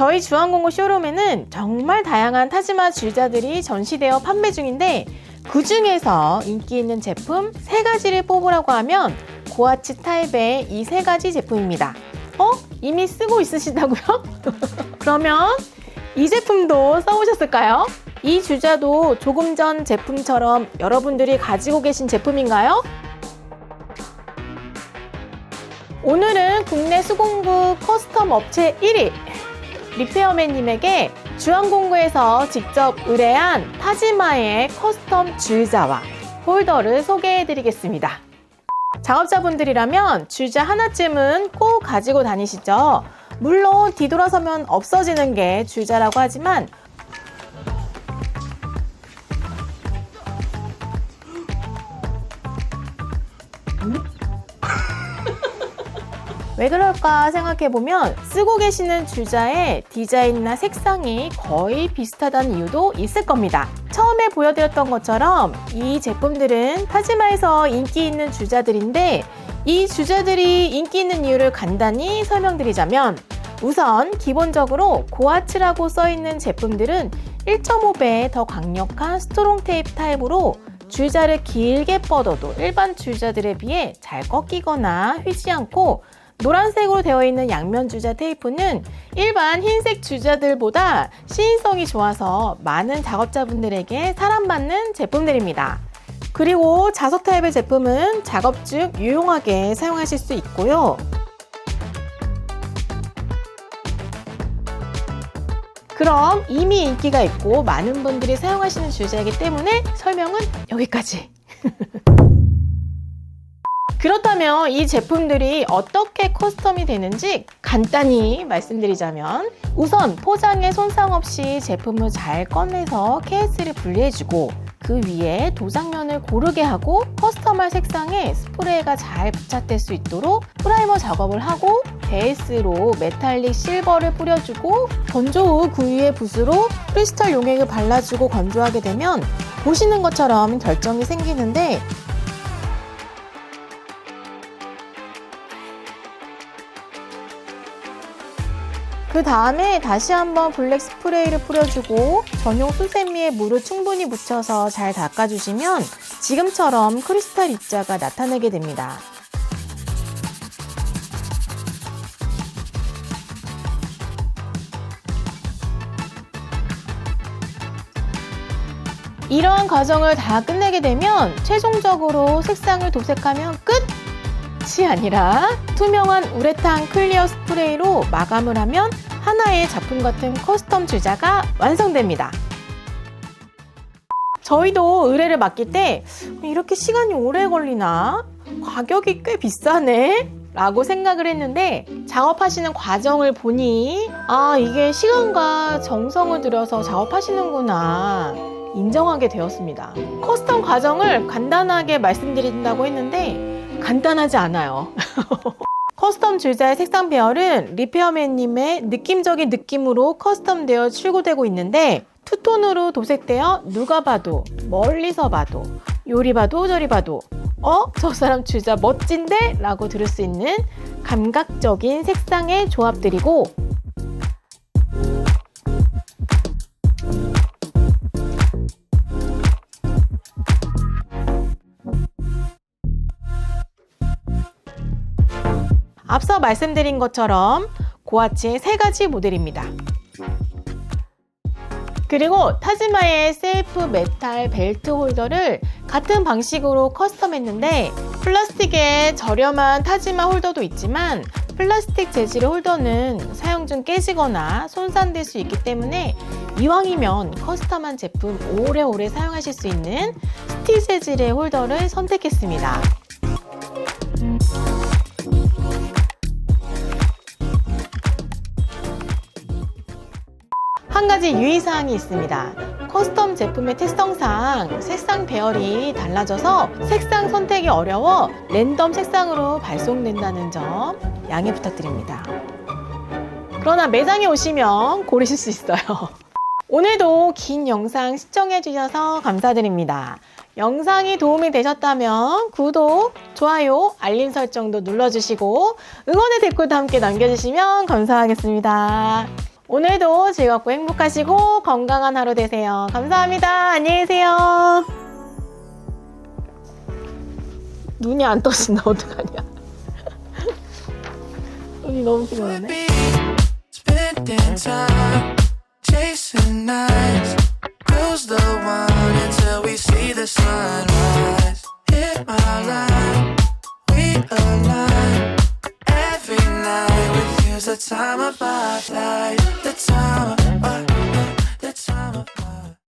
저희 주한공고 쇼룸에는 정말 다양한 타지마 주자들이 전시되어 판매 중인데 그 중에서 인기 있는 제품 세 가지를 뽑으라고 하면 고아츠 타입의 이 세 가지 제품입니다. 어? 이미 쓰고 있으시다고요? 그러면 이 제품도 써보셨을까요? 이 주자도 조금 전 제품처럼 여러분들이 가지고 계신 제품인가요? 오늘은 국내 수공구 커스텀 업체 1위 리페어맨님에게 주한공구에서 직접 의뢰한 타지마의 커스텀 줄자와 홀더를 소개해 드리겠습니다. 작업자분들이라면 줄자 하나쯤은 꼭 가지고 다니시죠? 물론 뒤돌아서면 없어지는 게 줄자라고 하지만 왜 그럴까 생각해보면 쓰고 계시는 주자의 디자인이나 색상이 거의 비슷하다는 이유도 있을 겁니다. 처음에 보여드렸던 것처럼 이 제품들은 타지마에서 인기 있는 주자들인데 이 주자들이 인기 있는 이유를 간단히 설명드리자면 우선 기본적으로 고아츠라고 써있는 제품들은 1.5배 더 강력한 스트롱 테이프 타입으로 줄자를 길게 뻗어도 일반 줄자들에 비해 잘 꺾이거나 휘지 않고 노란색으로 되어 있는 양면 주자 테이프는 일반 흰색 주자들보다 시인성이 좋아서 많은 작업자분들에게 사랑받는 제품들입니다. 그리고 자석 타입의 제품은 작업 중 유용하게 사용하실 수 있고요. 그럼 이미 인기가 있고 많은 분들이 사용하시는 주제이기 때문에 설명은 여기까지. 그렇다면 이 제품들이 어떻게 커스텀이 되는지 간단히 말씀드리자면 우선 포장에 손상 없이 제품을 잘 꺼내서 케이스를 분리해주고 그 위에 도장면을 고르게 하고 커스텀할 색상에 스프레이가 잘 부착될 수 있도록 프라이머 작업을 하고 베이스로 메탈릭 실버를 뿌려주고 건조 후 그 위에 붓으로 크리스탈 용액을 발라주고 건조하게 되면 보시는 것처럼 결정이 생기는데 그 다음에 다시 한번 블랙 스프레이를 뿌려주고 전용 수세미에 물을 충분히 묻혀서 잘 닦아주시면 지금처럼 크리스탈 입자가 나타나게 됩니다. 이러한 과정을 다 끝내게 되면 최종적으로 색상을 도색하면 끝 이 아니라 투명한 우레탄 클리어 스프레이로 마감을 하면 하나의 작품 같은 커스텀 주자가 완성됩니다. 저희도 의뢰를 맡길 때 이렇게 시간이 오래 걸리나? 가격이 꽤 비싸네? 라고 생각을 했는데 작업하시는 과정을 보니 아 이게 시간과 정성을 들여서 작업하시는구나 인정하게 되었습니다. 커스텀 과정을 간단하게 말씀드린다고 했는데 간단하지 않아요. 커스텀 줄자의 색상 배열은 리페어맨님의 느낌적인 느낌으로 커스텀되어 출고되고 있는데 투톤으로 도색되어 누가 봐도 멀리서 봐도 요리 봐도 저리 봐도 어? 저 사람 줄자 멋진데? 라고 들을 수 있는 감각적인 색상의 조합들이고 앞서 말씀드린 것처럼 고아치의 세 가지 모델입니다. 그리고 타지마의 셀프 메탈 벨트 홀더를 같은 방식으로 커스텀했는데 플라스틱의 저렴한 타지마 홀더도 있지만 플라스틱 재질의 홀더는 사용 중 깨지거나 손상될 수 있기 때문에 이왕이면 커스텀한 제품 오래오래 사용하실 수 있는 스틸 재질의 홀더를 선택했습니다. 한 가지 유의사항이 있습니다. 커스텀 제품의 특성상 색상 배열이 달라져서 색상 선택이 어려워 랜덤 색상으로 발송된다는 점 양해 부탁드립니다. 그러나 매장에 오시면 고르실 수 있어요. 오늘도 긴 영상 시청해주셔서 감사드립니다. 영상이 도움이 되셨다면 구독, 좋아요, 알림 설정도 눌러주시고 응원의 댓글도 함께 남겨주시면 감사하겠습니다. 오늘도 즐겁고 행복하시고 건강한 하루 되세요. 감사합니다. 안녕히 계세요. 눈이 안 떠진다. 어떡하냐. 눈이 너무 피곤하네. time.